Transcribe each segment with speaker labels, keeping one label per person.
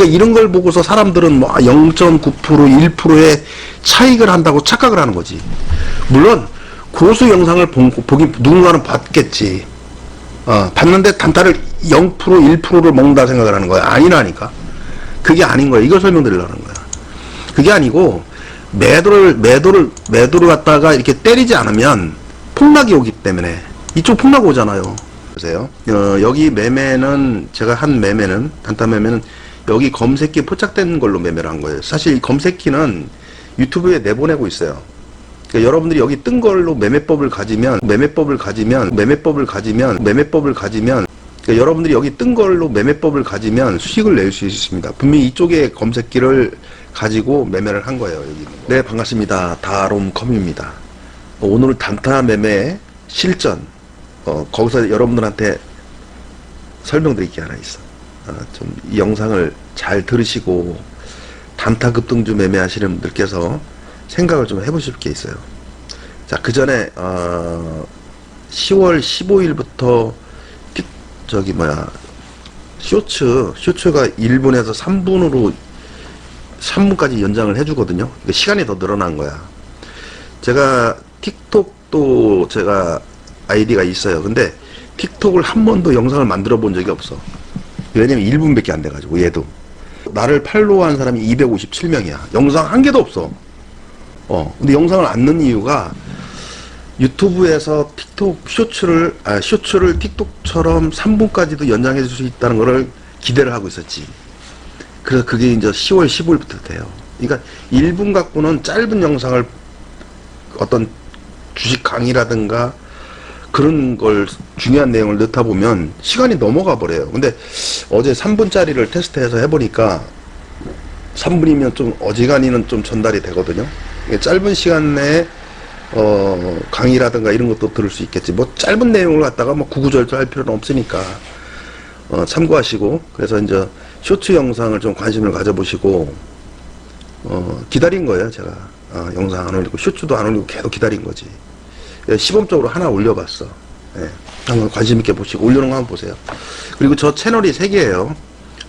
Speaker 1: 그러니까 이런 걸 보고서 사람들은 뭐 0.9% 1%의 차익을 한다고 착각을 하는 거지. 물론 고수 영상을 본, 보긴 누군가는 봤겠지. 어, 봤는데 단타를 0% 1%를 먹는다 생각을 하는 거야. 아니라니까. 그게 아닌 거야. 이걸 설명드리려는 거야. 그게 아니고 매도를 매도를 매도를 갖다가 이렇게 때리지 않으면 폭락이 오기 때문에 이쪽 폭락 오잖아요. 보세요. 어, 여기 매매는 제가 한 매매는 단타 매매는 여기 검색기 포착된 걸로 매매를 한 거예요. 사실 이 검색기는 유튜브에 내보내고 있어요. 그러니까 여러분들이 여기 뜬 걸로 매매법을 가지면 매매법을 가지면 매매법을 가지면 매매법을 가지면 그러니까 여러분들이 여기 뜬 걸로 매매법을 가지면 수익을 낼 수 있습니다. 분명히 이쪽에 검색기를 가지고 매매를 한 거예요. 여기. 네 반갑습니다. 다롬컴입니다. 어, 오늘 단타 매매 실전 어, 거기서 여러분들한테 설명드릴 게 하나 있어. 어, 좀이 영상을 잘 들으시고 단타 급등주 매매하시는 분들께서 생각을 좀 해보실 게 있어요. 자, 그 전에 어, 10월 15일부터 저기 뭐야 쇼츠 쇼츠가 1분에서 3분으로 3분까지 연장을 해주거든요. 그러니까 시간이 더 늘어난 거야. 제가 틱톡도 제가 아이디가 있어요. 근데 틱톡을 한 번도 영상을 만들어 본 적이 없어. 왜냐면 1분밖에 안 돼가지고 얘도 나를 팔로우 한 사람이 257명이야. 영상 한 개도 없어. 어, 근데 영상을 안 넣는 이유가 유튜브에서 틱톡 쇼츠를, 아, 쇼츠를 틱톡처럼 3분까지도 연장해 줄 수 있다는 거를 기대를 하고 있었지. 그래서 그게 이제 10월 15일부터 돼요. 그러니까 1분 갖고는 짧은 영상을 어떤 주식 강의라든가 그런 걸 중요한 내용을 넣다 보면 시간이 넘어가 버려요. 근데 어제 3분짜리를 테스트해서 해보니까 3분이면 좀 어지간히는 좀 전달이 되거든요. 짧은 시간 내에 어, 강의라든가 이런 것도 들을 수 있겠지. 뭐 짧은 내용을 갖다가 뭐 구구절절 할 필요는 없으니까 어, 참고하시고 그래서 이제 쇼츠 영상을 좀 관심을 가져보시고 어, 기다린 거예요, 제가. 어, 영상 안 올리고 쇼츠도 안 올리고 계속 기다린 거지. 예, 시범적으로 하나 올려봤어. 예, 한번 관심 있게 보시고 올려놓은 거 한번 보세요. 그리고 저 채널이 세 개예요.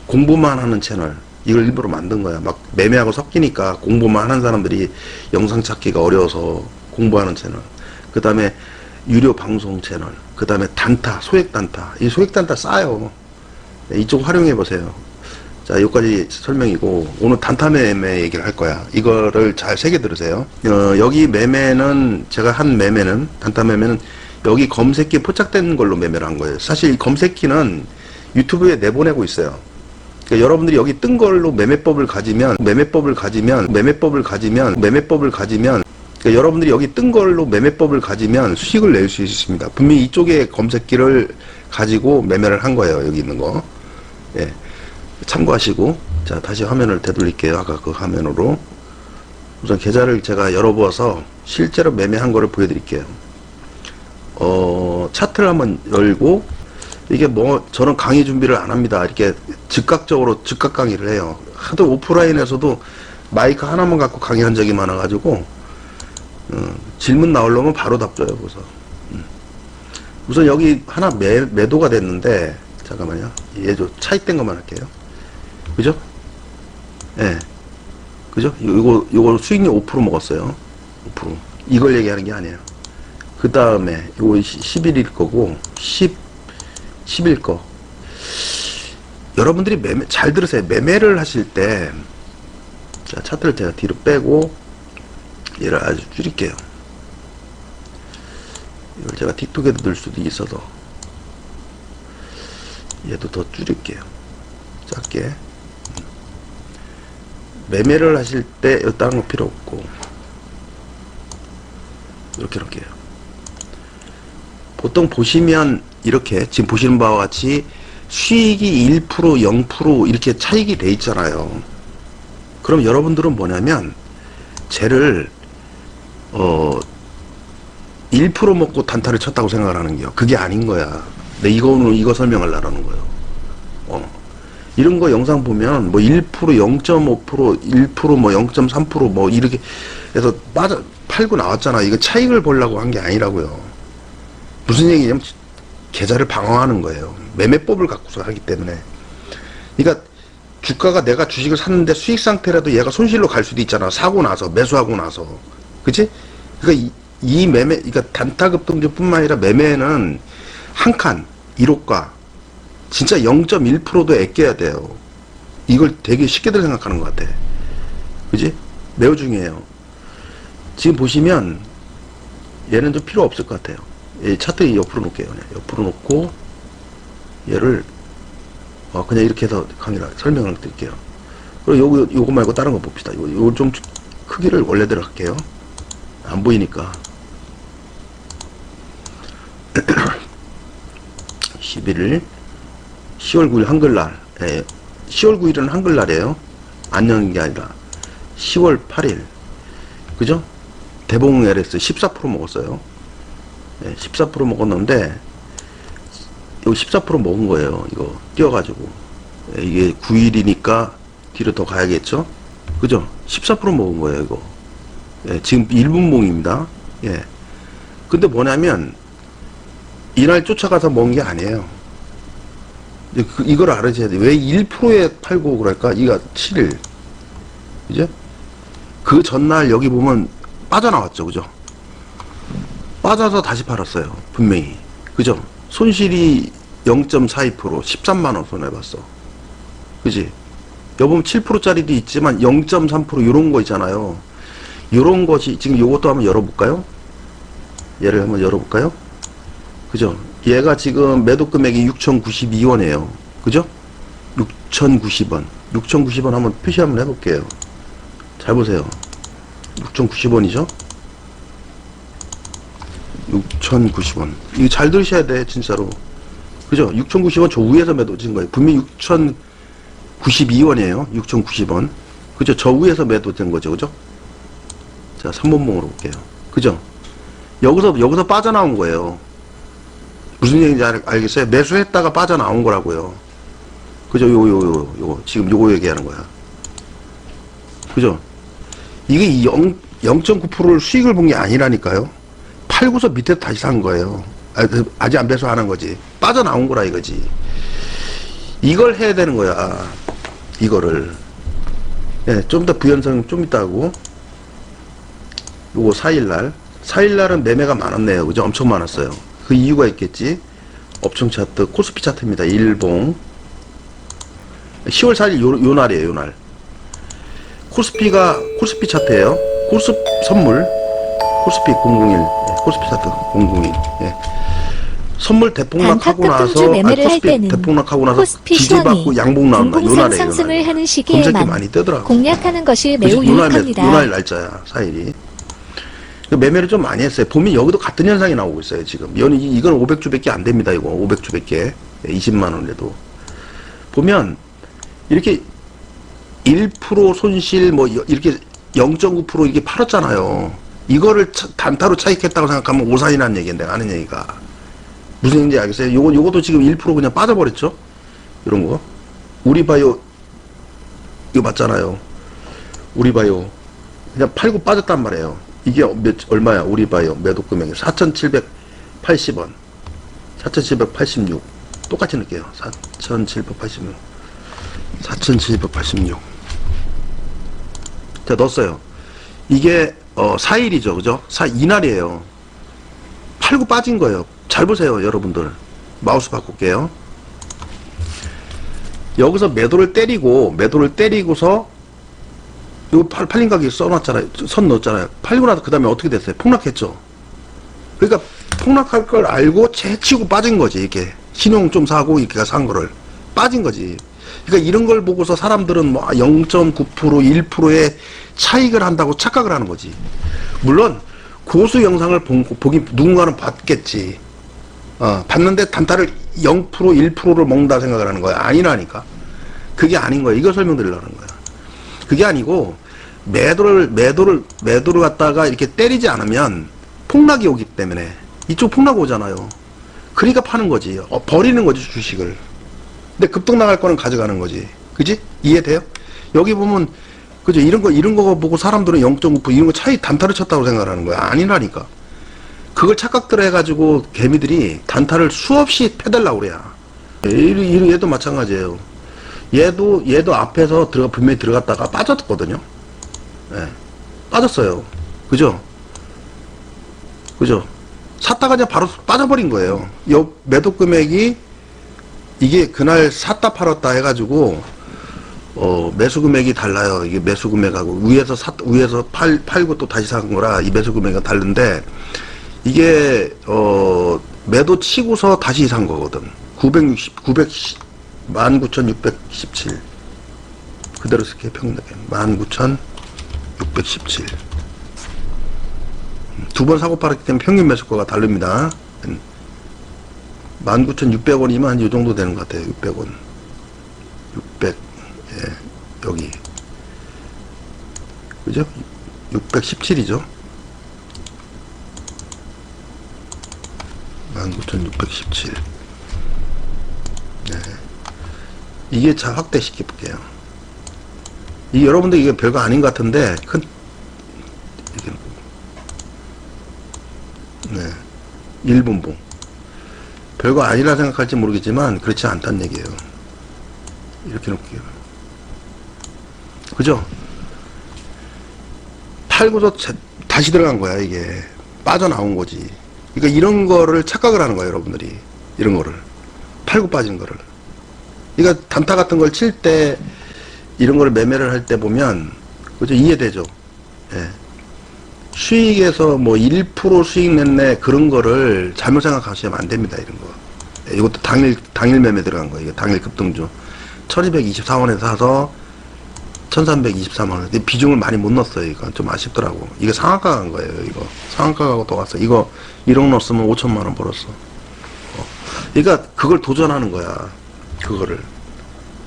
Speaker 1: 공부만 하는 채널. 이걸 일부러 만든 거야. 막 매매하고 섞이니까 공부만 하는 사람들이 영상 찾기가 어려워서 공부하는 채널. 그 다음에 유료 방송 채널. 그 다음에 단타, 소액 단타. 이 소액 단타 싸요. 네, 이쪽 활용해 보세요. 자, 여기까지 설명이고 오늘 단타 매매 얘기를 할 거야. 이거를 잘 새겨 들으세요. 어, 여기 매매는 제가 한 매매는 단타 매매는 여기 검색기 포착된 걸로 매매를 한 거예요. 사실 이 검색기는 유튜브에 내보내고 있어요. 그러니까 여러분들이 여기 뜬 걸로 매매법을 가지면 매매법을 가지면 매매법을 가지면 매매법을 가지면 그러니까 여러분들이 여기 뜬 걸로 매매법을 가지면 수익을 낼 수 있습니다. 분명히 이쪽에 검색기를 가지고 매매를 한 거예요. 여기 있는 거. 예. 참고하시고 자 다시 화면을 되돌릴게요. 아까 그 화면으로. 우선 계좌를 제가 열어보아서 실제로 매매한 거를 보여드릴게요. 어 차트를 한번 열고 이게 뭐 저는 강의 준비를 안 합니다. 이렇게 즉각적으로 즉각 강의를 해요. 하도 오프라인에서도 마이크 하나만 갖고 강의한 적이 많아 가지고 어, 질문 나오려면 바로 답줘요 그래서. 음. 우선 여기 하나 매, 매도가 됐는데 잠깐만요. 얘도 차익된 것만 할게요 그죠? 예. 네. 그죠? 요거, 요거 수익률 5% 먹었어요. 5%. 이걸 얘기하는 게 아니에요. 그 다음에, 요거 11일 거고, 10, 10일 거. 여러분들이 매매, 잘 들으세요. 매매를 하실 때, 자, 차트를 제가 뒤로 빼고, 얘를 아주 줄일게요. 이걸 제가 틱톡에도 넣을 수도 있어서, 얘도 더 줄일게요. 작게. 매매를 하실 때 다른 거 필요 없고 이렇게 이렇게요. 보통 보시면 이렇게 지금 보시는 바와 같이 수익이 1% 0% 이렇게 차익이 돼 있잖아요. 그럼 여러분들은 뭐냐면 쟤를 어 1% 먹고 단타를 쳤다고 생각을 하는 게요. 그게 아닌 거야. 내 이거는 이거 설명하려는 거예요. 어. 이런 거 영상 보면 뭐 1%, 0.5%, 1%뭐 0.3%뭐 이렇게 해서 빠져 팔고 나왔잖아. 이거 차익을 보려고 한 게 아니라고요. 무슨 얘기냐면 계좌를 방어하는 거예요. 매매법을 갖고서 하기 때문에. 그러니까 주가가 내가 주식을 샀는데 수익 상태라도 얘가 손실로 갈 수도 있잖아. 사고 나서, 매수하고 나서. 그치? 그러니까 이, 이 매매, 그러니까 단타급등주뿐만 아니라 매매는 한 칸, 1호가, 진짜 0.1%도 아껴야 돼요. 이걸 되게 쉽게들 생각하는 것 같아. 그지? 매우 중요해요. 지금 보시면 얘는 좀 필요 없을 것 같아요. 이 차트 옆으로 놓을게요. 옆으로 놓고 얘를 어, 그냥 이렇게 해서 강의를 설명을 드릴게요. 그리고 요거 요거 말고 다른 거 봅시다. 요거, 요거 좀 크기를 원래대로 할게요. 안 보이니까 11일 10월 9일 한글날 예, 10월 9일은 한글날이에요. 안녕인 게 아니라 10월 8일 그죠? 대봉 LS 14% 먹었어요. 예, 14% 먹었는데 이거 14% 먹은 거예요. 이거 뛰어가지고 예, 이게 9일이니까 뒤로 더 가야겠죠? 그죠? 14% 먹은 거예요. 이거 예, 지금 1분봉입니다. 예. 근데 뭐냐면 이날 쫓아가서 먹은 게 아니에요. 이제 그, 이걸 알아줘야 돼. 왜 1%에 팔고 그럴까? 이가 7일. 그죠? 그 전날 여기 보면 빠져나왔죠. 그죠? 빠져서 다시 팔았어요. 분명히. 그죠? 손실이 0.42% 13만원 손해봤어. 그지? 여보면 7%짜리도 있지만 0.3% 요런 거 있잖아요. 요런 것이 지금 요것도 한번 열어볼까요? 얘를 한번 열어볼까요? 그죠? 얘가 지금 매도 금액이 6,092원이에요. 그죠? 6,090원. 6,090원 한번 표시 한번 해볼게요. 잘 보세요. 6,090원이죠? 6,090원. 이거 잘 들으셔야 돼, 진짜로. 그죠? 6,090원 저 위에서 매도 진 거예요. 분명히 6,092원이에요. 6,090원. 그죠? 저 위에서 매도 된 거죠. 그죠? 자, 3번봉으로 볼게요. 그죠? 여기서, 여기서 빠져나온 거예요. 무슨 얘기인지 알, 알겠어요? 매수했다가 빠져나온 거라고요. 그죠? 요, 요, 요, 요. 지금 요거 얘기하는 거야. 그죠? 이게 0, 0.9%를 수익을 본 게 아니라니까요. 팔고서 밑에 다시 산 거예요. 아, 그, 아직 안 배수하는 거지. 빠져나온 거라 이거지. 이걸 해야 되는 거야. 이거를. 예, 좀 더 부연성 좀 있다 하고. 요거 4일날. 4일날은 매매가 많았네요. 그죠? 엄청 많았어요. 그 이유가 있겠지. 업종 차트, 코스피 차트입니다. 일봉. 10월 4일 요, 요 날이에요, 요 날. 코스피가, 코스피 차트예요 코스, 선물. 코스피 001. 예, 코스피 차트 001. 예. 선물 대폭락하고 나서,
Speaker 2: 할
Speaker 1: 코스피 대폭락하고 나서 지지받고 양봉 나온다. 요 날이에요,
Speaker 2: 상승을. 하는 시기에만
Speaker 1: 많이 뜨더라고.
Speaker 2: 공략하는 것이? 매우 유익합니다.
Speaker 1: 요날 날짜야, 4일이. 그 매매를 좀 많이 했어요. 보면 여기도 같은 현상이 나오고 있어요, 지금. 이건, 이건 500주밖에 안 됩니다, 이거. 500주밖에. 20만 원에도. 보면, 이렇게 1% 손실, 뭐, 여- 이렇게 0.9% 이렇게 팔았잖아요. 이거를 차- 단타로 차익했다고 생각하면 오산이라는 얘기인데, 아는 얘기가. 무슨 얘기인지 알겠어요? 요거, 요것도 지금 1% 그냥 빠져버렸죠? 이런 거. 우리 바이오, 이거 맞잖아요. 우리 바이오. 그냥 팔고 빠졌단 말이에요. 이게 몇, 얼마야? 우리 바이오 매도 금액이 4,780원. 4,786. 똑같이 넣을게요. 4,786. 4,786. 자, 넣었어요. 이게, 어, 4일이죠. 그죠? 4, 이날이에요. 팔고 빠진 거예요. 잘 보세요, 여러분들. 마우스 바꿀게요. 여기서 매도를 때리고, 매도를 때리고서, 이거 팔, 팔린 가격 써놨잖아요. 선 넣었잖아요. 팔고 나서 그 다음에 어떻게 됐어요? 폭락했죠. 그러니까 폭락할 걸 알고 채치고 빠진 거지, 이렇게. 신용 좀 사고, 이렇게 산 거를. 빠진 거지. 그러니까 이런 걸 보고서 사람들은 뭐 0.9%, 1%의 차익을 한다고 착각을 하는 거지. 물론, 고수 영상을 본, 보긴 누군가는 봤겠지. 어, 봤는데 단타를 0%, 1%를 먹는다 생각을 하는 거야. 아니라니까. 그게 아닌 거야. 이걸 설명드리려는 거야. 그게 아니고 매도를 매도를 매도를 갖다가 이렇게 때리지 않으면 폭락이 오기 때문에 이쪽 폭락 오잖아요. 그러니까 파는 거지. 어, 버리는 거지 주식을. 근데 급등 나갈 거는 가져가는 거지. 그지? 이해돼요? 여기 보면 그죠? 이런 거 이런 거 보고 사람들은 0.9% 이런 거 차이 단타를 쳤다고 생각하는 거야. 아니라니까. 그걸 착각들 해가지고 개미들이 단타를 수없이 패달라고 그래야. 얘도 마찬가지예요. 얘도 얘도 앞에서 들어가 분명히 들어갔다가 빠졌거든요. 예. 빠졌어요. 그죠? 그죠? 샀다가 그냥 바로 빠져버린 거예요. 요 매도 금액이 이게 그날 샀다 팔았다 해가지고 어 매수 금액이 달라요. 이게 매수 금액하고 위에서 샀 위에서 팔 팔고 또 다시 산 거라 이 매수 금액이 다른데 이게 어 매도 치고서 다시 산 거거든. 960 910 19,617 그대로 쓸게요. 평균 19,617 두 번 사고 팔았기 때문에 평균 매수가가 다릅니다. 19,600원이면 한 이 정도 되는 것 같아요. 600원. 600, 예, 여기. 그죠? 617이죠. 19,617. 네. 이게 자 확대시켜 볼게요. 이 여러분들 이게 별거 아닌 것 같은데 큰 이게 네. 1분봉. 별거 아니라 생각할지 모르겠지만 그렇지 않다는 얘기예요. 이렇게 놓을게요. 그죠? 팔고서 자- 다시 들어간 거야 이게 빠져나온 거지. 그러니까 이런 거를 착각을 하는 거예요 여러분들이 이런 거를 팔고 빠진 거를. 그러니까 단타 같은 걸 칠때 이런 거를 매매를 할 때 보면 그죠 이해되죠. 예. 수익에서 뭐 1% 수익 냈네 그런 거를 잘못 생각하시면 안 됩니다 이런 거. 예, 이것도 당일 당일 매매 들어간 거예요. 이게 당일 급등주 1224원에 사서 1323원. 근데 비중을 많이 못 넣었어요. 이건 좀 아쉽더라고. 이거 상한가 간 거예요. 이거 상한가 가고 또 왔어. 이거 1억 넣었으면 5천만 원 벌었어. 어. 그러니까 그걸 도전하는 거야. 그거를.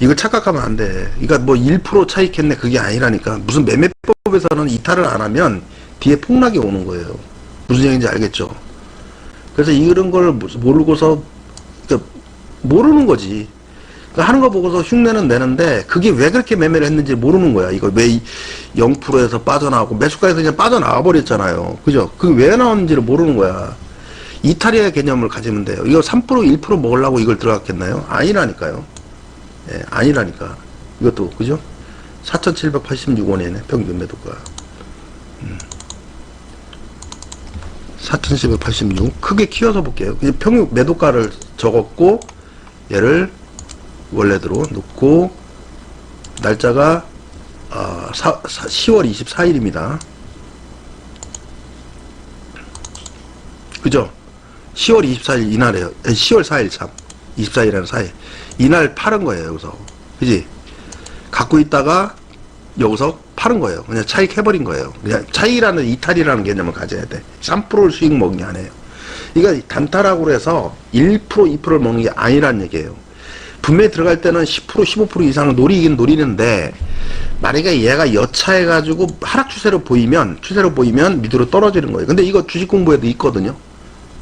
Speaker 1: 이걸 착각하면 안 돼. 그러니까 뭐 1% 차익했네 그게 아니라니까. 무슨 매매법에서는 이탈을 안 하면 뒤에 폭락이 오는 거예요. 무슨 얘기인지 알겠죠? 그래서 이런 걸 모르고서 그러니까 모르는 거지. 그러니까 하는 거 보고서 흉내는 내는데 그게 왜 그렇게 매매를 했는지 모르는 거야. 이거 왜 0%에서 빠져나오고 매수가에서 그냥 빠져나와 버렸잖아요. 그죠? 그게 왜 나왔는지를 모르는 거야. 이탈리아의 개념을 가지면 돼요. 이거 3% 1% 먹으려고 이걸 들어갔겠나요? 아니라니까요. 예, 아니라니까. 이것도 그죠? 4,786원이네 평균 매도가. 4,786 크게 키워서 볼게요. 그냥 평균 매도가를 적었고 얘를 원래대로 놓고 날짜가 아, 사, 사, 10월 24일입니다. 그죠? 10월 24일 이날에요. 아니, 10월 4일 참. 24일이라는 사이. 이날 팔은 거예요, 여기서. 그지? 갖고 있다가 여기서 파는 거예요. 그냥 차익 해버린 거예요. 그냥 차익이라는 이탈이라는 개념을 가져야 돼. 3%를 수익 먹는 게 아니에요. 이거 단타라고 해서 1% 2%를 먹는 게 아니란 얘기예요. 분명히 들어갈 때는 10% 15% 이상을 노리긴 노리는데 만약에 얘가 여차해 가지고 하락 추세로 보이면 추세로 보이면 밑으로 떨어지는 거예요. 근데 이거 주식 공부에도 있거든요.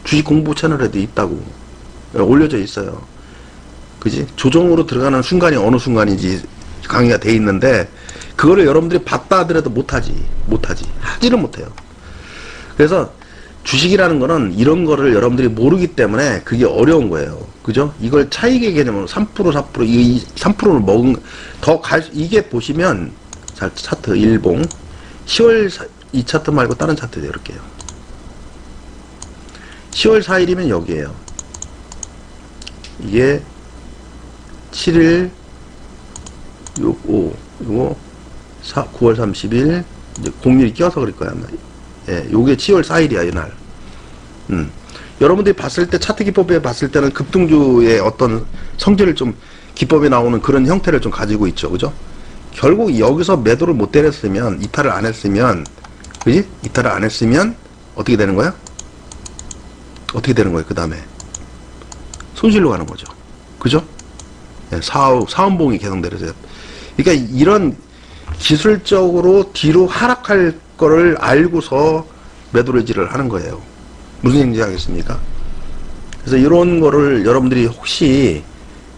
Speaker 1: 주식 공부 채널에도 있다고 올려져 있어요. 그지? 조정으로 들어가는 순간이 어느 순간인지 강의가 돼 있는데 그거를 여러분들이 봤다 하더라도 못하지 못하지 하지는 못해요. 그래서 주식이라는 거는 이런 거를 여러분들이 모르기 때문에 그게 어려운 거예요. 그죠? 이걸 차익의 개념으로 3% 4%이 3%를 먹은 더 갈 이게 보시면 자 차트 일봉 10월 사- 이 차트 말고 다른 차트 내릴게요. 10월 4일이면 여기에요. 이게 7일 6, 5, 이거 4, 9월 30일 이제 공일이 껴서 그럴 거야 아마. 예, 요게 10월 4일이야 이날. 음. 여러분들이 봤을 때 차트 기법에 봤을 때는 급등주의 어떤 성질을 좀 기법에 나오는 그런 형태를 좀 가지고 있죠, 그죠? 결국 여기서 매도를 못 때렸으면 이탈을 안 했으면, 그지? 이탈을 안 했으면 어떻게 되는 거야? 어떻게 되는 거예요? 그 다음에 손실로 가는 거죠, 그죠? 예, 사업 사원봉이 내려져요. 그러니까 이런 기술적으로 뒤로 하락할 거를 알고서 매도를 하는 거예요. 무슨 얘기인지 알겠습니까? 그래서 이런 거를 여러분들이 혹시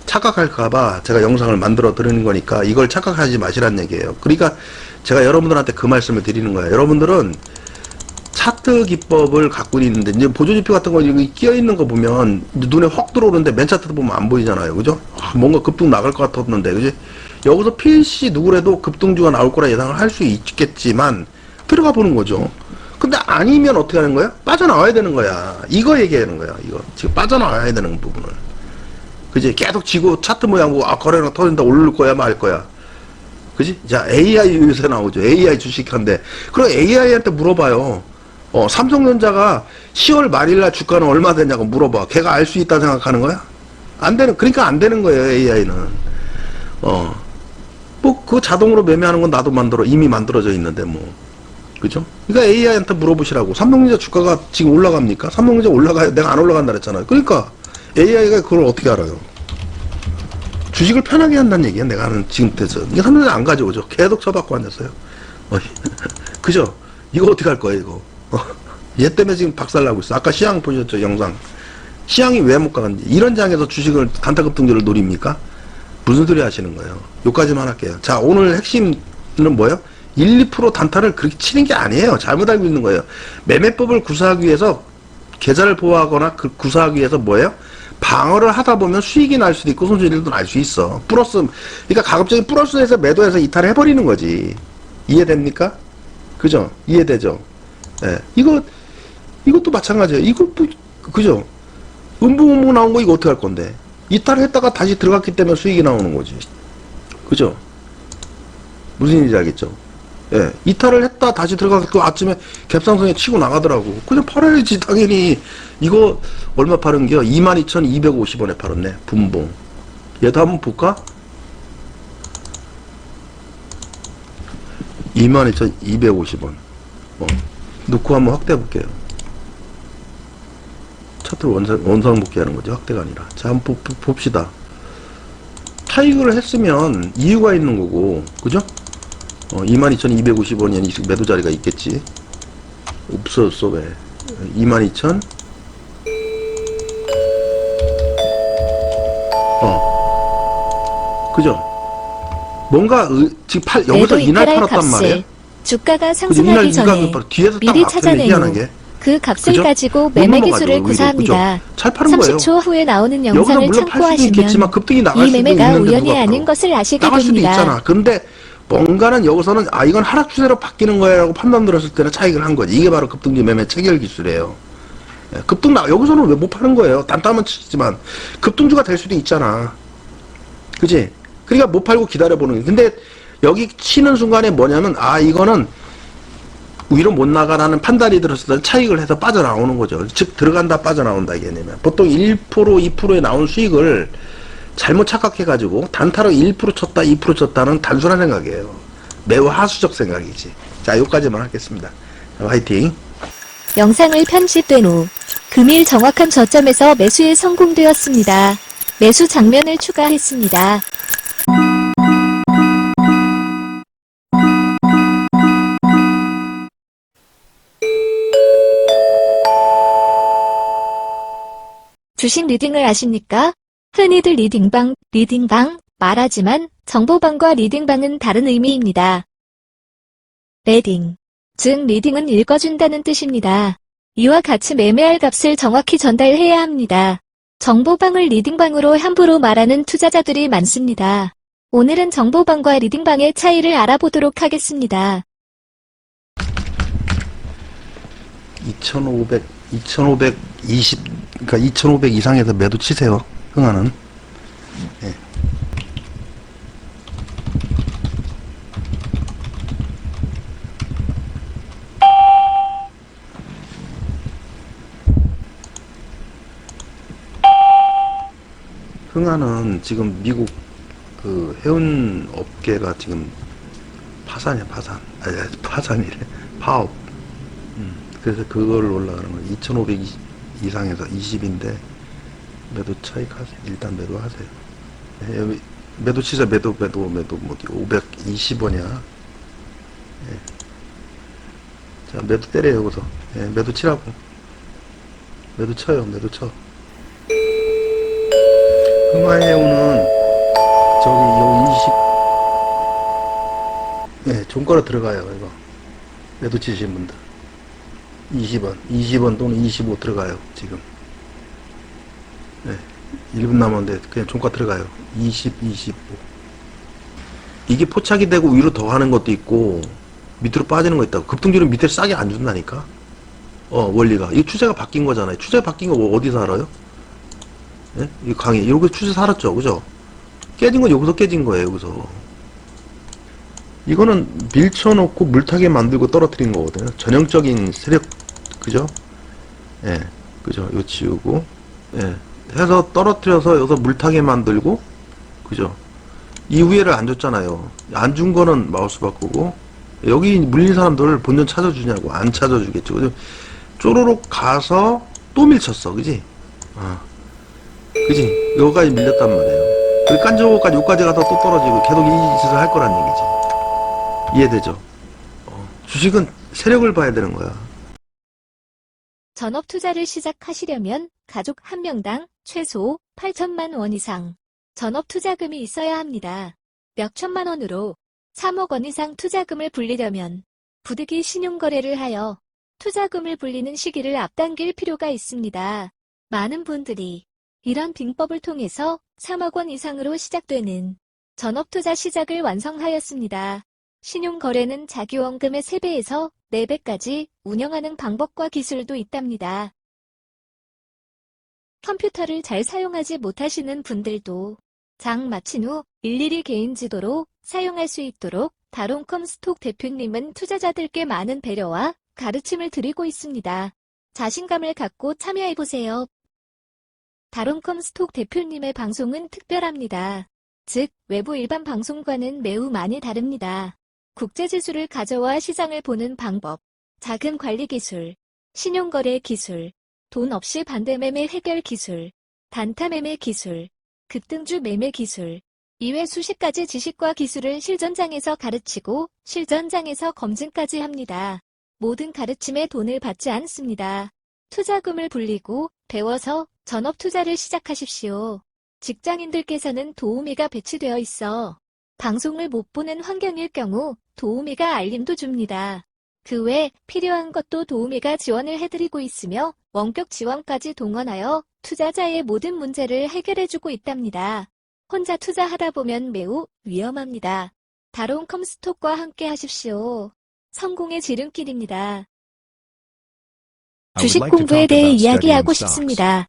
Speaker 1: 착각할까봐 제가 영상을 만들어 드리는 거니까 이걸 착각하지 마시란 얘기예요. 그러니까 제가 여러분들한테 그 말씀을 드리는 거예요. 여러분들은 차트 기법을 갖고 있는데 이제 보조지표 같은 거 여기 끼어 있는 거 보면 눈에 확 들어오는데 맨 차트 보면 안 보이잖아요. 그죠? 아, 뭔가 급등 나갈 것 같았는데 그지? 여기서 필시 누구라도 급등주가 나올 거라 예상을 할 수 있겠지만 들어가 보는 거죠. 근데 아니면 어떻게 하는 거야? 빠져나와야 되는 거야. 이거 얘기하는 거야. 이거 지금 빠져나와야 되는 부분을. 그지? 계속 지고 차트 모양 보고 아 거래가 터진다 오를 거야 말 거야. 그지? 자 AI 요새 나오죠. AI 주식한데 그럼 AI한테 물어봐요. 어 삼성전자가 10월 말일날 주가는 얼마 되냐고 물어봐. 걔가 알 수 있다 생각하는 거야? 안 되는 그러니까 안 되는 거예요 AI는. 어. 뭐 그 자동으로 매매하는 건 나도 만들어 이미 만들어져 있는데 뭐. 그죠? 그러니까 AI한테 물어보시라고. 삼성전자 주가가 지금 올라갑니까? 삼성전자 올라가요. 내가 안 올라간다 그랬잖아요. 그러니까 AI가 그걸 어떻게 알아요? 주식을 편하게 한다는 얘기야. 내가 하는 지금부터. 이게 삼성전자 안 가져오죠. 계속 쳐받고 앉았어요. 어, 그죠? 이거 어떻게 할 거예요, 이거? 어, 얘 때문에 지금 박살나고 있어. 아까 시향 보셨죠, 영상. 시향이 왜 못 가는지. 이런 장에서 주식을 단타급등주를 노립니까? 무슨 소리 하시는 거예요? 요까지만 할게요. 자, 오늘 핵심은 뭐예요? 1, 2% 단타를 그렇게 치는 게 아니에요. 잘못 알고 있는 거예요. 매매법을 구사하기 위해서 계좌를 보호하거나 그 구사하기 위해서 뭐예요? 방어를 하다 보면 수익이 날 수도 있고 손실도 날 수 있어. 플러스, 그러니까 가급적이 플러스에서 매도해서 이탈을 해버리는 거지. 이해됩니까? 그죠? 이해되죠? 예. 이거, 이것도 마찬가지예요. 이거, 뭐, 그죠? 음봉음봉 나온 거 이거 어떻게 할 건데? 이탈했다가 다시 들어갔기 때문에 수익이 나오는 거지. 그죠? 무슨 얘기인지 알겠죠? 예. 이탈을 했다 다시 들어가서 그 아침에 갭상승에 치고 나가더라고. 그냥 팔아야지, 당연히. 이거 얼마 파는 겨? 22,250원에 팔았네. 분봉. 얘도 한번 볼까? 22,250원. 어. 넣고 한번 확대해 볼게요. 차트를 원상, 원상 복귀 하는 거죠. 확대가 아니라. 자, 한번 보- 봅시다. 차익을 했으면 이유가 있는 거고, 그죠? 어, 22,250원이 매도 자리가 있겠지. 없었어, 왜. 22,000. 어. 그죠? 뭔가, 의- 지금 팔, 여기서 이날 팔았단.
Speaker 2: 값을 주가가? 상승하기 전에 미리 찾아내요.
Speaker 1: 희한하게.
Speaker 2: 그 값을
Speaker 1: 그죠?
Speaker 2: 가지고
Speaker 1: 못
Speaker 2: 매매 기술을. 구사합니다.
Speaker 1: 그죠? 잘 파는 거예요.
Speaker 2: 30초 후에 나오는 영상을 참고하시면
Speaker 1: 이
Speaker 2: 매매가 우연이 아닌? 것을 아시게
Speaker 1: 나갈
Speaker 2: 됩니다.
Speaker 1: 있잖아. 근데 뭔가는 여기서는 아 이건 하락 추세로 바뀌는 거야라고 판단 들었을 때는 차익을 한 거지. 이게 바로 급등주 매매 체결 기술이에요. 예, 급등 나 여기서는 왜 못 파는 거예요? 단타만 치지만 급등주가 될 수도 있잖아. 그지? 그러니까 못 팔고 기다려 보는 게. 근데 여기 치는 순간에 뭐냐면 아 이거는 위로 못 나가라는 판단이 들었을 때 차익을 해서 빠져나오는 거죠. 즉 들어간다 빠져나온다 개념이야. 보통 1% 2%에 나온 수익을 잘못 착각해가지고 단타로 1% 쳤다 2% 쳤다는 단순한 생각이에요. 매우 하수적 생각이지. 자 여기까지만 하겠습니다. 자, 화이팅.
Speaker 2: 영상을 편집된 후 금일 정확한 저점에서 매수에 성공되었습니다. 매수 장면을 추가했습니다. 주식 리딩을 아십니까? 흔히들 리딩방, 리딩방 말하지만 정보방과 리딩방은 다른 의미입니다. 레딩, 즉 리딩은 읽어준다는 뜻입니다. 이와 같이 매매할 값을 정확히 전달해야 합니다. 정보방을 리딩방으로 함부로 말하는 투자자들이 많습니다. 오늘은 정보방과 리딩방의 차이를 알아보도록 하겠습니다.
Speaker 1: 2,500, 2,520, 그러니까 2,500 이상에서 매도 치세요. 흥하는. 예. 흥하는 지금 미국 그 해운 업계가 지금 파산이야 파산 아니 파산이래 파업 음, 그래서 그걸 올라가는 거예요 2500 이상에서 20인데 매도 차익 하세요 일단 매도 하세요. 예, 여기 매도 치자. 매도 매도 매도. 뭐 520원이야. 예. 자 매도 때려요 여기서. 예, 매도 치라고. 매도 쳐요. 매도 쳐. 흥화해운은 저기 요 20, 예, 종가로 들어가요, 이거. 매도 치신 분들. 20원, 20원 또는 25 들어가요, 지금. 예, 1분 남았는데 그냥 종가 들어가요. 20, 25. 이게 포착이 되고 위로 더 하는 것도 있고 밑으로 빠지는 거 있다고 급등주는 밑에 싸게 안 준다니까 어 원리가 이 추세가 바뀐 거잖아요 추세가 바뀐 거뭐 어디서 알아요? 예? 이 강의 여기 추세 살았죠 그죠? 깨진 건 여기서 깨진 거예요 여기서 이거는 밀쳐놓고 물타게 만들고 떨어뜨린 거거든요 전형적인 세력 그죠? 예 그죠 이거 지우고 예 해서 떨어뜨려서 여기서 물타게 만들고 그죠? 이후에를 안 줬잖아요. 안 준 거는 마우스 바꾸고 여기 물린 사람들 본전 찾아주냐고 안 찾아주겠죠. 그죠? 쪼로록 가서 또 밀쳤어, 그지? 어. 그지? 여기까지 밀렸단 말이에요. 그 깐저까지 여기까지 가서 또 떨어지고 계속 이 짓을 할 거란 얘기지. 이해되죠? 어. 주식은 세력을 봐야 되는 거야.
Speaker 2: 전업 투자를 시작하시려면 가족 한 명당 최소 8천만 원 이상 전업 투자금이 있어야 합니다. 몇 천만 원으로 3억 원 이상 투자금을 불리려면 부득이 신용거래를 하여 투자금을 불리는 시기를 앞당길 필요가 있습니다. 많은 분들이 이런 빙법을 통해서 3억 원 이상으로 시작되는 전업 투자 시작을 완성하였습니다. 신용거래는 자기 원금의 3배에서 4배까지 운영하는 방법과 기술도 있답니다. 컴퓨터를 잘 사용하지 못하시는 분들도 장 마친 후 일일이 개인 지도로 사용할 수 있도록 다롱컴 스톡 대표님은 투자자들께 많은 배려와 가르침을 드리고 있습니다. 자신감을 갖고 참여해보세요. 다롱컴 스톡 대표님의 방송은 특별합니다. 즉, 외부 일반 방송과는 매우 많이 다릅니다. 국제지수를 가져와 시장을 보는 방법, 자금 관리 기술, 신용거래 기술, 돈 없이 반대매매 해결 기술, 단타매매 기술, 급등주 매매 기술, 이외 수십 가지 지식과 기술을 실전장에서 가르치고 실전장에서 검증까지 합니다. 모든 가르침에 돈을 받지 않습니다. 투자금을 불리고 배워서 전업 투자를 시작하십시오. 직장인들께서는 도우미가 배치되어 있어 방송을 못 보는 환경일 경우 도우미가 알림도 줍니다. 그 외 필요한 것도 도우미가 지원을 해드리고 있으며 원격 지원까지 동원하여 투자자의 모든 문제를 해결해주고 있답니다. 혼자 투자하다 보면 매우 위험합니다. 다롱 컴스톡과 함께 하십시오. 성공의 지름길입니다. 주식 공부에 대해 이야기하고 싶습니다.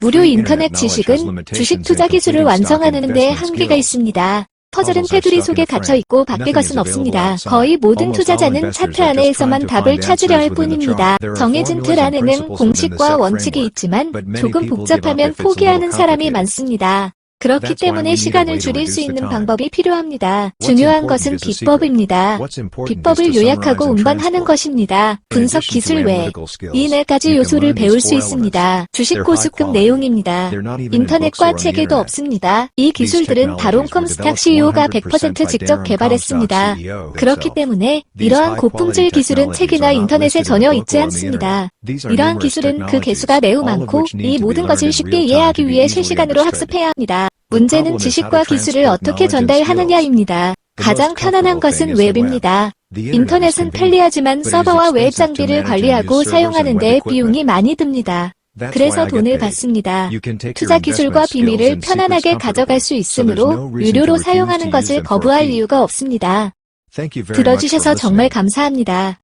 Speaker 2: 무료 인터넷 지식은 주식 투자 기술을 완성하는 데 한계가 있습니다. 퍼즐은 테두리 속에 갇혀 있고 밖에 것은 없습니다. 거의 모든 투자자는 차트 안에서만 답을 찾으려 할 뿐입니다. 정해진 틀 안에는 공식과 원칙이 있지만 조금 복잡하면 포기하는 사람이 많습니다. 그렇기 때문에 시간을 줄일 수 있는 방법이 필요합니다. 중요한 것은 비법입니다. 비법을 요약하고 운반하는 것입니다. 분석 기술 외 이 네 가지 요소를 배울 수 있습니다. 주식 고수급 내용입니다. 인터넷과 책에도 없습니다. 이 기술들은 다롱컴 스탁 CEO가 100% 직접 개발했습니다. 그렇기 때문에 이러한 고품질 기술은 책이나 인터넷에 전혀 있지 않습니다. 이러한 기술은 그 개수가 매우 많고 이 모든 것을 쉽게 이해하기 위해 실시간으로 학습해야 합니다. 문제는 지식과 기술을 어떻게 전달하느냐입니다. 가장 편안한 것은 웹입니다. 인터넷은 편리하지만 서버와 웹 장비를 관리하고 사용하는 데 비용이 많이 듭니다. 그래서 돈을 받습니다. 투자 기술과 비밀을 편안하게 가져갈 수 있으므로 유료로 사용하는 것을 거부할 이유가 없습니다. 들어주셔서 정말 감사합니다.